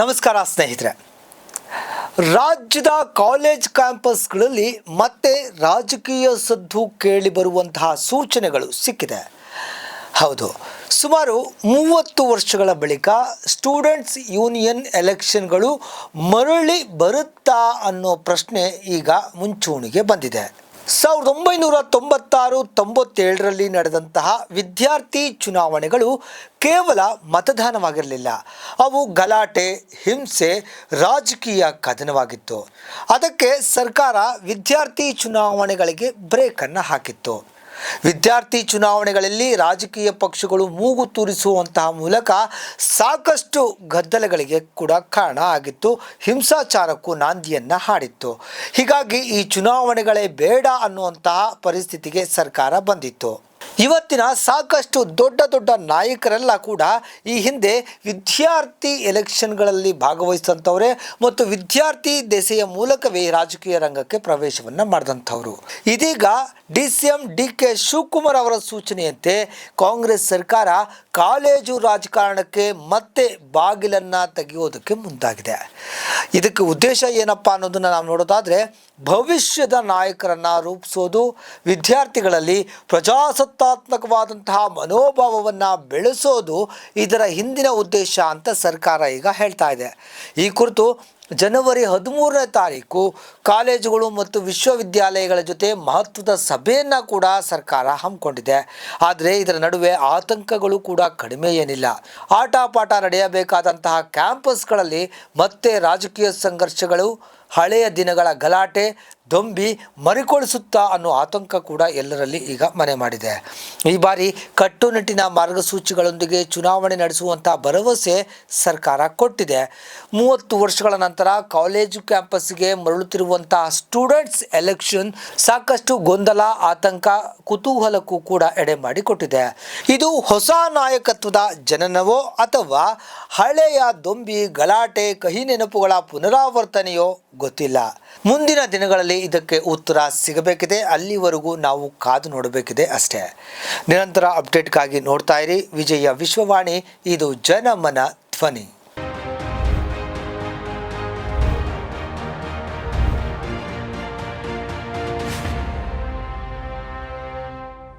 ನಮಸ್ಕಾರ ಸ್ನೇಹಿತರೆ. ರಾಜ್ಯದ ಕಾಲೇಜ್ ಕ್ಯಾಂಪಸ್ಗಳಲ್ಲಿ ಮತ್ತೆ ರಾಜಕೀಯ ಸದ್ದು ಕೇಳಿ ಬರುವಂತಹ ಸೂಚನೆಗಳು ಸಿಕ್ಕಿದೆ. ಹೌದು, ಸುಮಾರು ಮೂವತ್ತು ವರ್ಷಗಳ ಬಳಿಕ ಸ್ಟೂಡೆಂಟ್ಸ್ ಯೂನಿಯನ್ ಎಲೆಕ್ಷನ್ಗಳು ಮರಳಿ ಬರುತ್ತಾ ಅನ್ನೋ ಪ್ರಶ್ನೆ ಈಗ ಮುಂಚೂಣಿಗೆ ಬಂದಿದೆ. ಸಾವಿರದ ಒಂಬೈನೂರ ತೊಂಬತ್ತಾರು, ತೊಂಬತ್ತೇಳರಲ್ಲಿ ನಡೆದಂತಹ ವಿದ್ಯಾರ್ಥಿ ಚುನಾವಣೆಗಳು ಕೇವಲ ಮತದಾನವಾಗಿರಲಿಲ್ಲ. ಅವು ಗಲಾಟೆ, ಹಿಂಸೆ, ರಾಜಕೀಯ ಕದನವಾಗಿತ್ತು. ಅದಕ್ಕೆ ಸರ್ಕಾರ ವಿದ್ಯಾರ್ಥಿ ಚುನಾವಣೆಗಳಿಗೆ ಬ್ರೇಕನ್ನು ಹಾಕಿತ್ತು. ವಿದ್ಯಾರ್ಥಿ ಚುನಾವಣೆಗಳಲ್ಲಿ ರಾಜಕೀಯ ಪಕ್ಷಗಳು ಮೂಗು ತೂರಿಸುವಂತಹ ಮೂಲಕ ಸಾಕಷ್ಟು ಗದ್ದಲಗಳಿಗೆ ಕೂಡ ಕಾರಣ ಆಗಿತ್ತು. ಹಿಂಸಾಚಾರಕ್ಕೂ ನಾಂದಿಯನ್ನು ಹಾಡಿತ್ತು. ಹೀಗಾಗಿ ಈ ಚುನಾವಣೆಗಳೇ ಬೇಡ ಅನ್ನುವಂತಹ ಪರಿಸ್ಥಿತಿಗೆ ಸರ್ಕಾರ ಬಂದಿತ್ತು. ಇವತ್ತಿನ ಸಾಕಷ್ಟು ದೊಡ್ಡ ದೊಡ್ಡ ನಾಯಕರೆಲ್ಲ ಕೂಡ ಈ ಹಿಂದೆ ವಿದ್ಯಾರ್ಥಿ ಎಲೆಕ್ಷನ್ಗಳಲ್ಲಿ ಭಾಗವಹಿಸಿದಂಥವ್ರೆ ಮತ್ತು ವಿದ್ಯಾರ್ಥಿ ದೆಸೆಯ ಮೂಲಕವೇ ರಾಜಕೀಯ ರಂಗಕ್ಕೆ ಪ್ರವೇಶವನ್ನು ಮಾಡಿದಂಥವರು. ಇದೀಗ D C M, D K Shivakumar ಅವರ ಸೂಚನೆಯಂತೆ ಕಾಂಗ್ರೆಸ್ ಸರ್ಕಾರ ಕಾಲೇಜು ರಾಜಕಾರಣಕ್ಕೆ ಮತ್ತೆ ಬಾಗಿಲನ್ನು ತೆಗೆಯೋದಕ್ಕೆ ಮುಂದಾಗಿದೆ. ಇದಕ್ಕೆ ಉದ್ದೇಶ ಏನಪ್ಪ ಅನ್ನೋದನ್ನು ನಾವು ನೋಡೋದಾದರೆ ಭವಿಷ್ಯದ ನಾಯಕರನ್ನು ರೂಪಿಸೋದು, ವಿದ್ಯಾರ್ಥಿಗಳಲ್ಲಿ ಪ್ರಜಾಸತ್ತಾತ್ಮಕವಾದಂತಹ ಮನೋಭಾವವನ್ನು ಬೆಳೆಸೋದು ಇದರ ಹಿಂದಿನ ಉದ್ದೇಶ ಅಂತ ಸರ್ಕಾರ ಈಗ ಹೇಳ್ತಾ ಇದೆ. ಈ ಕುರಿತು ಜನವರಿ ಹದಿಮೂರನೇ ತಾರೀಕು ಕಾಲೇಜುಗಳು ಮತ್ತು ವಿಶ್ವವಿದ್ಯಾಲಯಗಳ ಜೊತೆ ಮಹತ್ವದ ಸಭೆಯನ್ನು ಕೂಡ ಸರ್ಕಾರ ಹಮ್ಮಿಕೊಂಡಿದೆ. ಆದರೆ ಇದರ ನಡುವೆ ಆತಂಕಗಳು ಕೂಡ ಕಡಿಮೆ ಏನಿಲ್ಲ. ಆಟ ಪಾಠ ನಡೆಯಬೇಕಾದಂತಹ ಕ್ಯಾಂಪಸ್ಗಳಲ್ಲಿ ಮತ್ತೆ ರಾಜಕೀಯ ಸಂಘರ್ಷಗಳು ಹಳೆಯ ದಿನಗಳ ಗಲಾಟೆ, ದೊಂಬಿ ಮರಿಕೊಳಿಸುತ್ತಾ ಅನ್ನೋ ಆತಂಕ ಕೂಡ ಎಲ್ಲರಲ್ಲಿ ಈಗ ಮನೆ ಮಾಡಿದೆ. ಈ ಬಾರಿ ಕಟ್ಟುನಿಟ್ಟಿನ ಮಾರ್ಗಸೂಚಿಗಳೊಂದಿಗೆ ಚುನಾವಣೆ ನಡೆಸುವಂಥ ಭರವಸೆ ಸರ್ಕಾರ ಕೊಟ್ಟಿದೆ. ಮೂವತ್ತು ವರ್ಷಗಳ ನಂತರ ಕಾಲೇಜು ಕ್ಯಾಂಪಸ್ಗೆ ಮರಳುತ್ತಿರುವಂಥ ಸ್ಟೂಡೆಂಟ್ಸ್ ಎಲೆಕ್ಷನ್ ಸಾಕಷ್ಟು ಗೊಂದಲ, ಆತಂಕ, ಕುತೂಹಲಕ್ಕೂ ಕೂಡ ಎಡೆ ಮಾಡಿಕೊಟ್ಟಿದೆ. ಇದು ಹೊಸ ನಾಯಕತ್ವದ ಜನನವೋ ಅಥವಾ ಹಳೆಯ ದೊಂಬಿ ಗಲಾಟೆ, ಕಹಿ ನೆನಪುಗಳ ಪುನರಾವರ್ತನೆಯೋ ಗೊತ್ತಿಲ್ಲ. ಮುಂದಿನ ದಿನಗಳಲ್ಲಿ ಇದಕ್ಕೆ ಉತ್ತರ ಸಿಗಬೇಕಿದೆ. ಅಲ್ಲಿವರೆಗೂ ನಾವು ಕಾದು ನೋಡಬೇಕಿದೆ ಅಷ್ಟೇ. ನಿರಂತರ ಅಪ್ಡೇಟ್ಗಾಗಿ ನೋಡ್ತಾ ಇರಿ. ವಿಜಯ ವಿಶ್ವವಾಣಿ. ಇದು ಜನಮನ ಧ್ವನಿ.